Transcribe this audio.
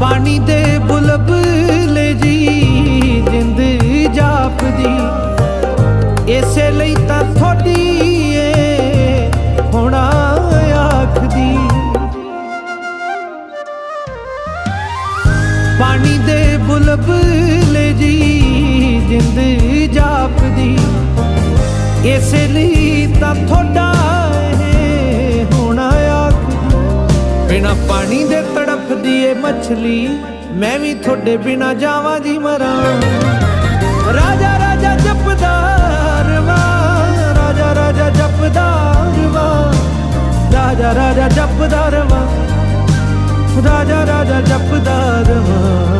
ਪਾਣੀ ਦੇ ਬੁਲਬਲੇ ਜੀ, ਜਿੰਦ ਜਾਪਦੀ। ਇਸੇ ਲਈ ਤਾਂ ਥੋੜੀ ਏ ਹੋਣਾ ਆਖਦੀ। ਪਾਣੀ ਦੇ ਬੁਲਬਲੇ ਜੀ, ਜਿੰਦ ਜਾਪਦੀ। ਇਸੇ ਲਈ ਤਾਂ ਥੋੜਾ ਹੋਣਾ ਆਖਦੀ। ਬਿਨਾ ਪਾਣੀ ਦੇ ਮਛਲੀ, ਮੈਂ ਵੀ ਤੁਹਾਡੇ ਬਿਨਾ ਜਾਵਾਂ ਜੀ ਮਰਾਂ। ਰਾਜਾ ਰਾਜਾ ਜਪਦਾ ਰਵਾ। ਰਾਜਾ ਰਾਜਾ ਜਪਦਾ ਰਵਾ। ਰਾਜਾ ਰਾਜਾ ਜਪਦਾ ਰਵਾ। ਰਾਜਾ ਰਾਜਾ ਜਪਦਾ ਰਵਾ।